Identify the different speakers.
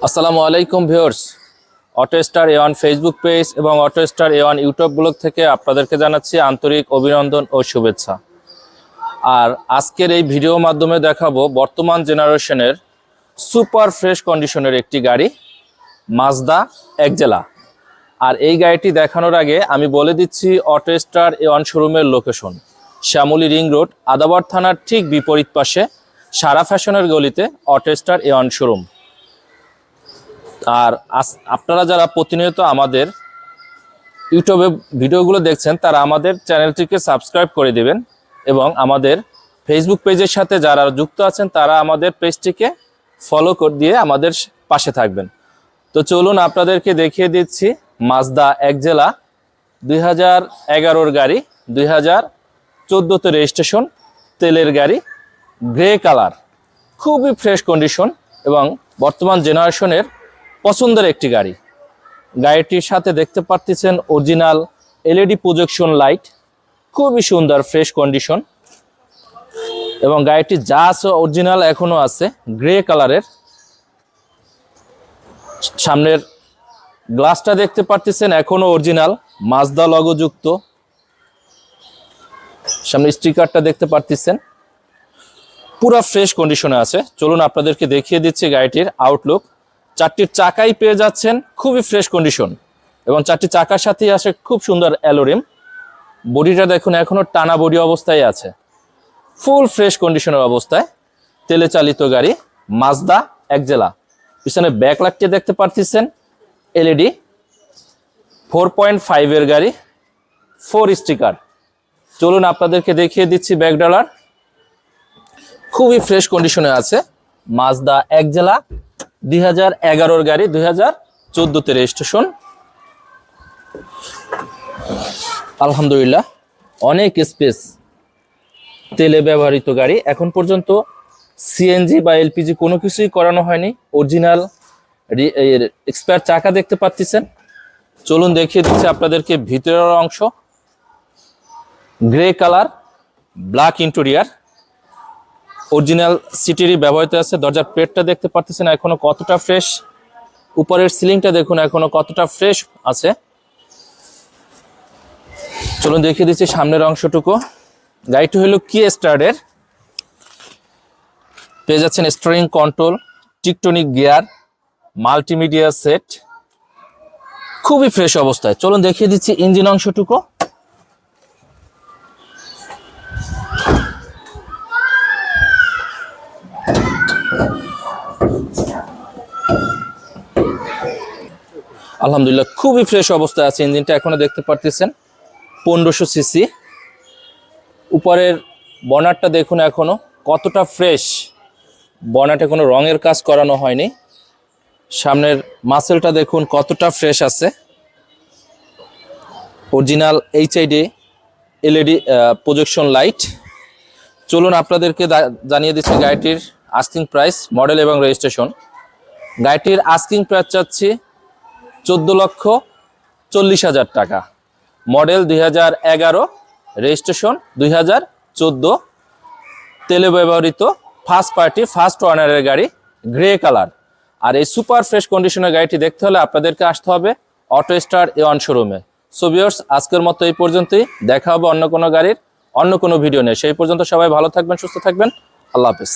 Speaker 1: আসসালামু আলাইকুম viewers. Auto star A one Facebook page এবং auto star A one YouTube blog থেকে আপনাদেরকে জানাচ্ছি আন্তরিক অভিনন্দন ও শুভেচ্ছা। আর আজকের এই ভিডিও মাধ্যমে দেখাবো বর্তমান জেনারেশনের সুপার ফ্রেশ কন্ডিশনের একটি গাড়ি মাজদা একজেলা আর এই গাড়িটি দেখানোর আগে আমি বলে দিচ্ছি অটো স্টার এ ওয়ান শোরুমের location Shyamoli ring road, Adabar থানার ঠিক বিপরীত পাশে সারা ফ্যাশনের গলিতে auto star A one showroom আর আপনারা যারা প্রতিনিয়ত আমাদের ইউটিউবে ভিডিওগুলো দেখছেন, তারা আমাদের চ্যানেলটিকে সাবস্ক্রাইব করে দেবেন এবং আমাদের ফেসবুক পেজের সাথে যারা যুক্ত আছেন, তারা আমাদের পেজটিকে ফলো করে, দিয়ে আমাদের পাশে থাকবেন। তো চলুন আপনাদেরকে দেখিয়ে দিচ্ছি মাজদা এক জেলা দুই হাজার এগারোর গাড়ি, দুই হাজার চোদ্দোতে রেজিস্ট্রেশন তেলের গাড়ি গ্রে কালার খুবই ফ্রেশ কন্ডিশন এবং বর্তমান জেনারেশনের পছন্দের একটি গাড়ি। গাড়িটির সাথে দেখতে পারতেছেন অরিজিনাল এলইডি প্রজেকশন লাইট খুবই সুন্দর ফ্রেশ কন্ডিশন এবং গাড়িটি যা আছে অরিজিনাল এখনও আছে গ্রে কালারের সামনের গ্লাসটা দেখতে পারতেছেন এখনও অরিজিনাল মাজদা লগযুক্ত সামনে স্টিকারটা দেখতে পারতেছেন। পুরো ফ্রেশ কন্ডিশনে আছে। চলুন আপনাদেরকে দেখিয়ে দিচ্ছি গাড়িটির আউটলুক চারটির চাকাই পেয়ে যাচ্ছেন, খুবই ফ্রেশ কন্ডিশন এবং চারটি চাকার সাথেই আসে খুব সুন্দর অ্যালোরিম। বডিটা দেখুন, এখনও টানা বডি অবস্থায় আছে। ফুল ফ্রেশ কন্ডিশনের অবস্থায়। তেলে চালিত গাড়ি মাজদা এক জেলা পিছনে ব্যাক লাইটটি দেখতে পারতেছেন এলইডি ফোর পয়েন্ট ফাইভের গাড়ি ফোর স্টিকার চলুন আপনাদেরকে দেখিয়ে দিচ্ছি ব্যাক ডলার খুবই ফ্রেশ কন্ডিশনে আছে মাজদা এক জেলা দুই হাজার এগারোর গাড়ি, দুই হাজার চোদ্দোতে রেজিস্ট্রেশন আলহামদুলিল্লাহ, অনেক স্পেস তেলে ব্যবহৃত গাড়ি। এখন পর্যন্ত সিএনজি বা এলপিজি কোনো কিছুই করানো হয়নি। অরিজিনাল এক্সপায়ার চাকা দেখতে পাচ্ছেন। চলুন দেখিয়ে দিচ্ছি আপনাদেরকে ভিতরের অংশ। Grey colour black interior original সিটিরই ব্যবহৃত আছে। দরজার পেটটা দেখতে পাচ্ছেন এখনও কতটা ফ্রেশ উপরের সিলিংটা দেখুন, এখনও কতটা ফ্রেশ আছে। চলুন দেখিয়ে দিচ্ছি সামনের অংশটুকু। গাড়িটি হলো কি স্টার্টের পেয়ে যাচ্ছেন steering control tiptronic gear multimedia set খুবই ফ্রেশ অবস্থায়। চলুন দেখিয়ে দিচ্ছি ইঞ্জিন অংশটুকু। আলহামদুলিল্লাহ, খুবই ফ্রেশ অবস্থায় আছে, ইঞ্জিনটা এখনও দেখতে পারতেছেন, পনেরোশো সিসি উপরের বনারটা দেখুন এখনও, কতটা ফ্রেশ বনাটে কোনো রঙের কাজ করানো হয়নি। সামনের মাসেলটা দেখুন কতটা ফ্রেশ আছে। Original HID LED projection light চলুন আপনাদেরকে জানিয়ে দিচ্ছি গাড়িটির আস্কিং প্রাইস মডেল এবং রেজিস্ট্রেশন গাড়িটির আস্কিং প্রাইস চাচ্ছি চোদ্দ লক্ষ চল্লিশ হাজার টাকা। মডেল দুই হাজার এগারো, রেজিস্ট্রেশন দুই হাজার চোদ্দ। তেলে ব্যবহৃত ফার্স্ট পার্টি ফার্স্ট ওয়ানারের গাড়ি গ্রে কালার আর এই সুপার ফ্রেশ কন্ডিশনের গাড়িটি দেখতে হলে আপনাদেরকে আসতে হবে অটো স্টার এ ওয়ান শোরুমে সো ভিউয়ার্স আজকের মতো এই পর্যন্তই। দেখা হবে অন্য কোনো গাড়ির অন্য কোনো ভিডিও নিয়ে। সেই পর্যন্ত সবাই ভালো থাকবেন, সুস্থ থাকবেন। আল্লাহ হাফিজ।